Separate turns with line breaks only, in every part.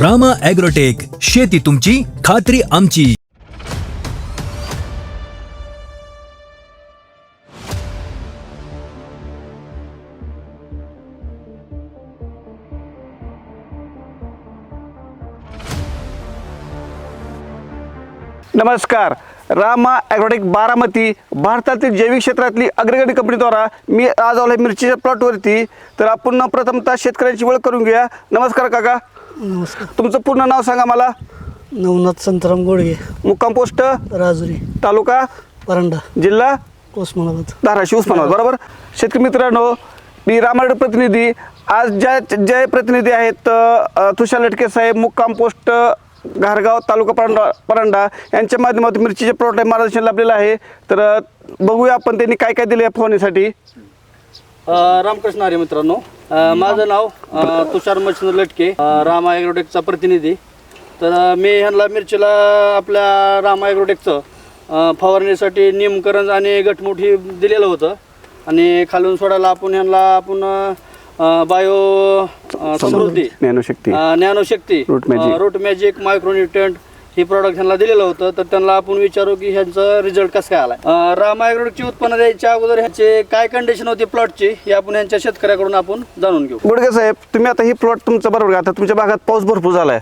Rama agrotech शेती तुमची खात्री आमची.
नमस्कार. रामा ॲग्रोटेक बारामती भारतातील जैविक क्षेत्रातली अग्रगणी कंपनीद्वारा मी आज आलो आहे मिरचीच्या प्लॉटवरती तर आपण प्रथमतः शेतकऱ्यांची ओळख करून घेऊया. नमस्कार काका.
नमस्कार.
तुमचं पूर्ण नाव सांगा मला.
नवनाथ संतराम गोडगे.
मुक्काम पोस्ट.
राजुरी.
तालुका.
परांडा
जिल्हा.
उस्मानाबाद.
धाराशिव उस्मानाबाद. बरोबर? शेतकरी मित्रांनो मी रामायण प्रतिनिधी. आज ज्या जे प्रतिनिधी आहेत अ, तुषार लटके साहेब मुक्काम पोस्ट घारगाव तालुका परांडा परांडा यांच्या माध्यमातून मिरचीचे प्लॉट मार्गदर्शन लाभलेलं आहे. तर अ, बघूया आपण त्यांनी काय काय दिले या फवारणीसाठी.
अ, रामकृष्ण हरी मित्रांनो. अ, माझं नाव अ, तुषार मच्छिंद्र लटके अ, रामा ॲग्रोटेकचा प्रतिनिधी. तर अ, मी ह्यांना मिरचीला आपल्या रामा ॲग्रोटेकचं अ, फवारणीसाठी निमकरंज आणि गटमुठी दिलेलं होतं. आणि खालून सोडायला आपण ह्यांना आपण अ, बायो अ, समृद्धी
ज्ञानशक्ती.
अ,
रूट मॅजिक.
अ, रूट मॅजिक मायक्रोन्युट्रंट ही प्रोडक्ट ह्यांना दिलेलं होतं तर त्यांना आपण विचारू की ह्यांचं रिझल्ट कसं काय आलाय. राम उत्पन्न द्यायच्या अगोदर ह्याचे काय कंडिशन होती प्लॉटची हे आपण ह्यांच्या शेतकऱ्याकडून आपण जाणून घेऊ.
गुडगे साहेब तुम्ही आता ही प्लॉट तुमचं बरोबर का आता तुमच्या भागात पाऊस भरपूर झालाय.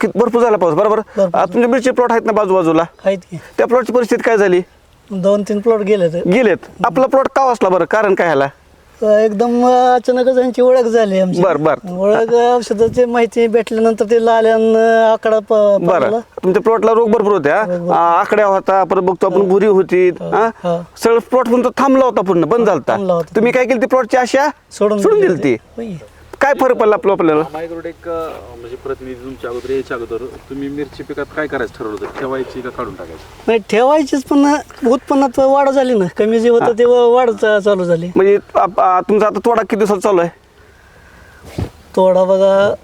किती भरपूर झाला पाऊस बरोबर. आता तुमचे मिरची प्लॉट आहेत ना बाजूबाजूला?
आहेत की.
त्या प्लॉटची परिस्थिती काय झाली?
दोन तीन प्लॉट गेले तर
गेलेत. आपला प्लॉट का वाचला बरं? कारण काय ह्याला
एकदम अचानकच यांची ओळख झाली आमची
बर, बर.
ओळख औषधाची माहिती भेटल्यानंतर ते लाल्यान आकडा
बरं. तुमच्या प्लॉटला रोग भरपूर होत्या आकड्या होता परत बघतो आपण भुरी होती हा?
हा.
सगळं प्लॉट तुमचा थांबला होता पूर्ण बंद
होता.
तुम्ही काय केली ती प्लॉटची आशा
सोडून
सोडून दिली ती. काय फरक पडला आपलं आपल्याला?
मायक्रोटेक म्हणजे प्रतिनिधी तुमच्या अगोदर यायच्या अगोदर तुम्ही मिरची पिकात काय करायचं ठरवलं होतं? ठेवायची का काढून टाकायची?
नाही ठेवायचीच पण उत्पन्नात वाढ झाली ना. कमी जे होतं ते वाढ चा- चालू झाली.
म्हणजे आप- आ, तुमचा आता तोडा किती दिवसात चालू आहे?
तोडा बघा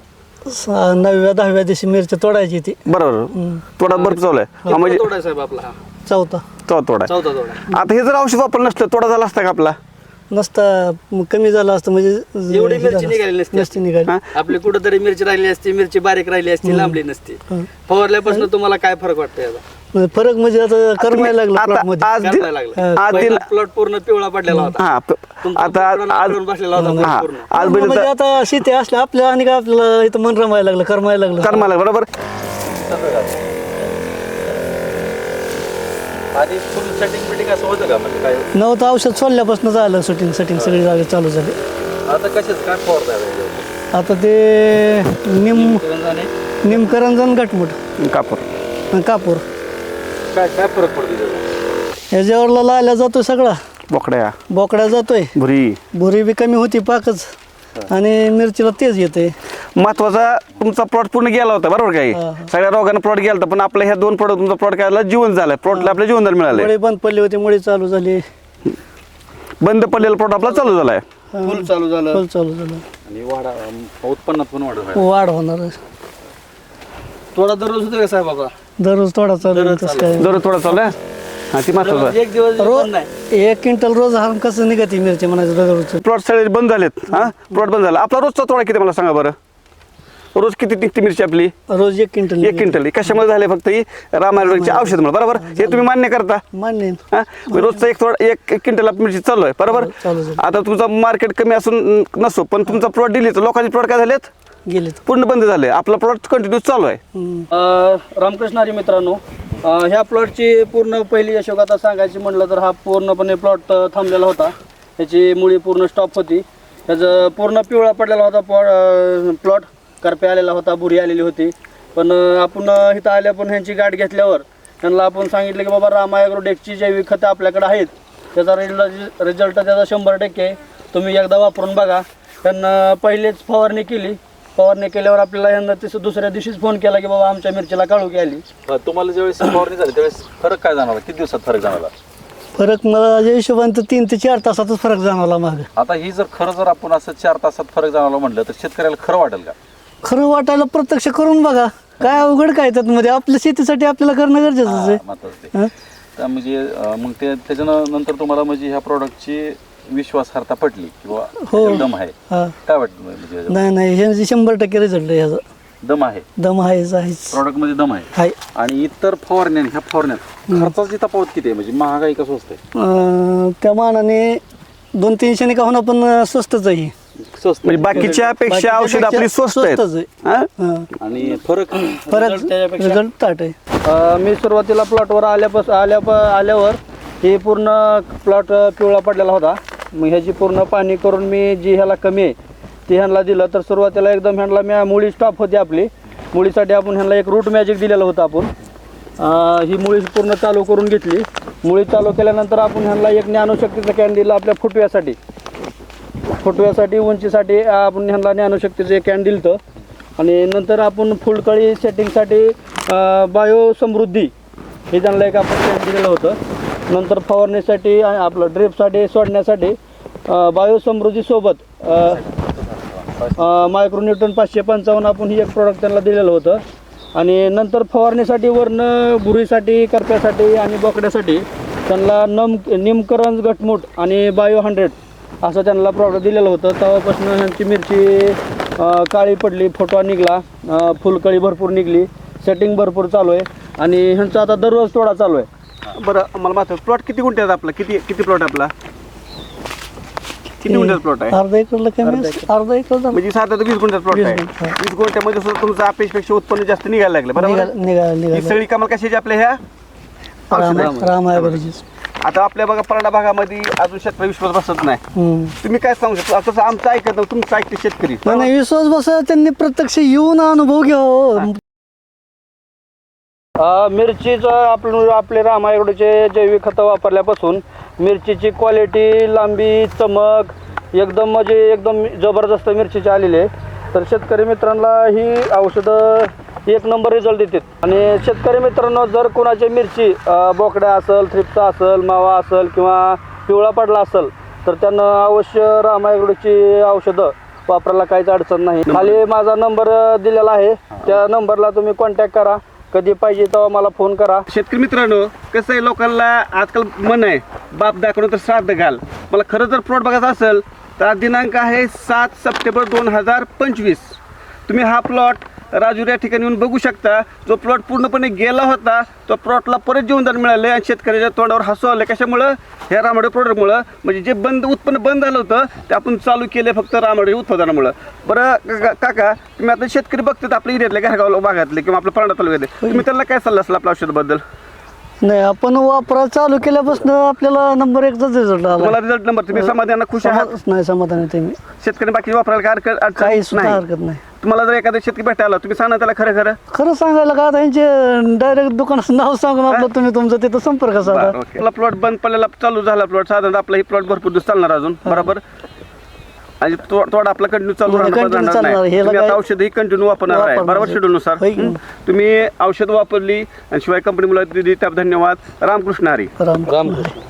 नवव्या दहाव्या दिवशी मिरची तोडायची ती.
बरोबर. तोडा भरपूर चालू आहे. हा, म्हणजे
तोडा आहे साहेब आपला? हा.
चौथा.
चौथा तोडा आहे.
चौथा तोडा.
आता हे जर औषध वापरलं नसतं तोडा झाला असता का आपला?
नसता मग कमी झालं असतं म्हणजे
एवढी
हे
मिरची
झालं
निघाली
असतं.
नसती.
नसती निघाली.
हा?
आपली कुठंतरी मिरची राहिली असती मिरची बारीक राहिली असती लांबली नसती. फवारल्यापासून तुम्हाला काय फरक वाटतं याचा
म्हणजे फरक म्हणजे आता करमायला लागलं
आता
प्लॉटमध्ये.
आज दि-
करायला लागलं
आज
पहिला
दिल
प्लॉट पूर्ण पिवळा पडलेला होता.
हा प-
तुमचा
आता
पूर्ण
आज
नांगरून बसलेला होता
हा.
पूर्ण.
आज
म्हणजे
बघितलं
आता शेती असल्या आपल्या आणि काय आपल्याला इथं मन रमायला लागलं करमायला लागलं.
कर्माला बरोबर?
आधी फुल सेटिंग बिटिंग असं होतं का? म्हणजे काय?
नव्हतं औषध सोडल्यापासून झालं शूटिंग सेटिंग सगळी जागे चालू झाली.
आता कशाच काय
आता ते निम निमकरंजन घटमुट
कापूर.
आणि कापूर.
काय काय फरक पडतो त्याचा?
ह्याच्यावरला लाल्या जातोय सगळा.
बोकड्या.
बोकड्या जातोय.
भुरी.
भुरी बी कमी होती पाकच. आणि मिरचीला तेज येते.
महत्त्वाचा तुमचा प्लॉट पूर्ण गेला होता बरोबर काही
हा, हा.
सगळ्या रोगांना प्लॉट गेला होता पण आपल्या ह्या दोन प्लॉट तुमचा प्लॉट काय जीवन झालं. प्लॉटला आपल्या जीवनदार मिळाले
मुळे बंद पडली होती मुळे चालू झाली.
बंद पडलेला प्लॉट आपला चालू झालाय.
फुल चालू झालं.
फुल चालू झालं.
आणि वाढा उत्पन्नात पण वाढ.
वाढ होणार आहे.
थोडा दररोज होतो का साहेब आपला
दररोज थोडा चालू आहे,
दररोज
तसं
चालू.
काय.
दररोज थोडा चालू आहे? हा ती महत्वाचं
एक दिवस
रोज
बंद नाही.
एक क्विंटल रोज हा कसं निघते मिरची म्हणायचं दररोज
प्लॉट सगळे बंद झालेत हा? प्लॉट बंद झाला. आपला रोजचा तोडा किती मला सांगा बरं? रोज किती निघते मिरची आपली?
रोज एक क्विंटल
एक क्विंटल. कशामुळे झाले फक्त ही? रामायणचे औषध बरोबर? हे तुम्ही मान्य करता.
मान्य. आहे.
हा रोजचा एक थोडा एक एक क्विंटल आपली मिरची चालू आहे. बरोबर?
चालू झालं.
आता तुमचा मार्केट कमी असून नसो पण तुमचा प्लॉट दिली तर लोकांचे प्लॉट काय झालेत?
गेले
पूर्ण बंद झाले. आपला प्लॉट कंटिन्यू चालू आहे.
अ, रामकृष्ण हरी मित्रांनो ह्या प्लॉटची पूर्ण पहिली यशोगाथा सांगायची म्हटलं तर हा पूर्णपणे प्लॉट थांबलेला होता. ह्याची मुळी पूर्ण स्टॉप होती. त्याचं पूर्ण पिवळा पडलेला होता प्लॉट करपे आलेला होता बुरी आलेली होती. पण आपण इथं आल्या पण ह्यांची गाठ घेतल्यावर त्यांना आपण सांगितलं की बाबा रामा ॲग्रोटेकची जैविक खतं आपल्याकडे आहेत. त्याचा रिझल्ट रिझल्ट त्याचा शंभर टक्के आहे. तुम्ही एकदा वापरून बघा. त्यांना पहिलेच फवारणी केली. फवारणी केल्यावर आपल्याला यांना तसं दुसऱ्या दिवशीच फोन केला की बाबा आमच्या मिरचीला काळू आली
तुम्हाला ज्यावेळेस फवारणी झाली त्यावेळेस फरक काय जाणवला? किती दिवसात फरक जाणवला?
फरक मला जे हिशोबाने तर तीन ते चार तासातच फरक जाणवला माग.
आता ही जर खरं जर आपण असं चार तासात फरक जाणवला म्हटलं तर शेतकऱ्याला खरं वाटेल का?
खरं वाटायला प्रत्यक्ष करून बघा. काय अवघड काय त्यात मध्ये आपल्या शेतीसाठी आपल्याला करणं गरजेचं आहे.
हा, महत्वाचं ते.
हं?
त्या म्हणजे अं, मग ते त्याच्यानंतर तुम्हाला म्हणजे ह्या प्रोडक्टची विश्वासार्हता पटली किंवा
हो.
एकदम आहे?
हा.
काय वाटतं म्हणजे
नाही नाही हे शंभर टक्के रिझल्ट आहे ह्याचा.
दम आहे?
दम आहेच आहेच.
प्रॉडक्टमध्ये दम आहे?
आहे.
आणि इतर फवारण्या ह्या फवारण्यात खर्चाची तफावत किती आहे? म्हणजे महागाई का स्वस्त आहे
अं, त्या मानाने दोन तीनशे का होणार पण अं, स्वस्तच आहे.
स्वस्त.
म्हणजे बाकीच्या पेक्षा औषध आपली स्वस्त आहेत.
स्वस्तच आहे.
हा?
हां.
आणि फरक?
परत
त्याच्यापेक्षा-
रिझल्ट ताट आहे.
अ, मी सुरुवातीला प्लॉटवर आल्यापासून आल्या आल्यावर हे पूर्ण प्लॉट पिवळा पडलेला होता. मग ह्याची पूर्ण पाणी करून मी जी ह्याला कमी आहे ती ह्यांना दिलं. तर सुरुवातीला एकदम ह्यांना मी मुळी स्टॉप होती आपली. मुळीसाठी आपण ह्यांना एक रूट मॅजिक दिलेलं होतं आपण. ही मुळी पूर्ण चालू करून घेतली. मुळी चालू केल्यानंतर आपण ह्यांना एक ज्ञानशक्तीचं कॅन दिलं आपल्या फुटव्यासाठी. फुटव्यासाठी उंचीसाठी आपण ह्यांना ज्ञानशक्तीचं एक कॅन दिलं होतं. आणि नंतर आपण फुलकळी सेटिंगसाठी बायो समृद्धी हे त्यांना एक आपण कॅन दिलेलं होतं. नंतर फवारणीसाठी आपलं ड्रिपसाठी सोडण्यासाठी बायो समृद्धीसोबत मायक्रोन्यूटन पाचशे पंचावन्न आपण ही एक प्रोडक्ट त्यांना दिलेलं होतं. आणि नंतर फवारणीसाठी वरनं बुरीसाठी करप्यासाठी आणि बोकड्यासाठी त्यांना नम निमकरंज घटमुट आणि बायो हंड्रेड असं त्यांना प्रॉडक्ट दिलेलं होतं. तेव्हापासून ह्यांची मिरची काळी पडली फोटो निघला फुलकळी भरपूर निघली सेटिंग भरपूर चालू आहे. आणि ह्यांचा आता दररोज तोडा चालू आहे.
बरं मला मात्र प्लॉट किती गुंठ्यात आपला? किती किती प्लॉट आपला? किती गुंठ्यात प्लॉट आहे?
अर्धा एकरला कमी. अर्धा एकर. झालं.
म्हणजे सात वीस गुंठ्यात प्लॉट
वीस
आहे.
गुंठ, हा.
वीस गुंठ्यामध्ये सुद्धा तुमचं अपेक्षेपेक्षा उत्पन्न जास्त निघायला लागलं बरोबर?
निघाल निघाल
ही
निघाल.
सगळी कमाल कशाची आपल्या ह्या?
राम
औषधं.
राम आहे बरोजीच
आता आपल्या बघा परडा भागामध्ये अजून शेतकरी विश्वास बसत नाही.
हम्म.
तुम्ही काय सांगू शकता? तसं आमचं ऐकत नाही तुमचं ऐकते शेतकरी.
नाही, नाही विश्वास बसा त्यांनी प्रत्यक्ष येऊन अनुभव घ्यावं.
मिरचीचं आपण आपले रामायगडचे जैविक खतं वापरल्यापासून मिरचीची क्वालिटी लांबी चमक एकदम म्हणजे एकदम जबरदस्त मिरचीची आलेली आहे. तर शेतकरी मित्रांना ही औषधं एक नंबर रिझल्ट देतात आणि शेतकरी मित्रांनो जर कोणाची मिरची बोकड्या असेल थ्रिप्त असेल मावा असेल किंवा पिवळा पडला असेल तर त्यांना अवश्य रामायगडची औषधं वापरायला काहीच अडचण नाही. खाली माझा नंबर दिलेला आहे. त्या नंबरला तुम्ही कॉन्टॅक्ट करा. कधी पाहिजे तेव्हा मला फोन करा.
शेतकरी मित्रांनो कसं आहे लोकांना आजकाल मन आहे बाप दाखवणं तर श्राद्ध घाल. मला खरं जर प्लॉट बघायचा असेल तर आज दिनांक आहे सात सप्टेंबर दोन हजार पंचवीस. तुम्ही हा प्लॉट राजूर या ठिकाणी येऊन बघू शकता जो प्लॉट पूर्णपणे गेला होता तो प्लॉटला परत जीवनदान मिळालं आणि शेतकऱ्याच्या तोंडावर हसू आलं. कशामुळं? ह्या रामाडे प्रोडक्टमुळं म्हणजे जे बंद उत्पन्न बंद झालं होतं ते आपण चालू केलं फक्त रामाडे उत्पादनामुळं. बरं काका- तुम्ही आता शेतकरी बघतात आपल्या एरियातले घरगाव भागातले किंवा आपल्या परडा तालुक्यातले तुम्ही त्यांना काय सल्ला असला आपल्या औषधाबद्दल?
नाही आपण वापरा चालू केल्यापासून आपल्याला नंबर एकचाच रिझल्ट आला.
तुम्हाला रिझल्ट नंबर तुम्ही समाधान खुश आहात?
नाही समाधान आहे ते मी
शेतकरी बाकी वापरायला काय हरकत अडचण
काही सुद्धा
नाही
हरकत नाही.
तुम्हाला जर एखादा शेतकरी भेटायला तुम्ही सांगा त्याला खरं खरं.
खरं सांगायला का आता यांचे डायरेक्ट दुकानाचं नाव सांगून आपलं तुम्ही तुमचं तिथं संपर्क साधा.
आपला प्लॉट बंद पडलेला चालू झाला प्लॉट साधारण आपला ही प्लॉट भरपूर दिवस चालणार अजून. बरोबर? आणि तो- थोडा आपला कंटिन्यू चालू
हो,
राहणार
continue
राहणार
चालणार.
नाही.
ह्याला
तुम्ही आता
काय-
औषध ही कंटिन्यू वापरणार आहे.
वापरणार
बरोबर. शेड्यूल नुसार
होय की?
हं? तुम्ही औषध वापरली आणि शिवाय कंपनी मुला दिली त्या धन्यवाद. रामकृष्ण हरी.
राम
रामकृष्ण.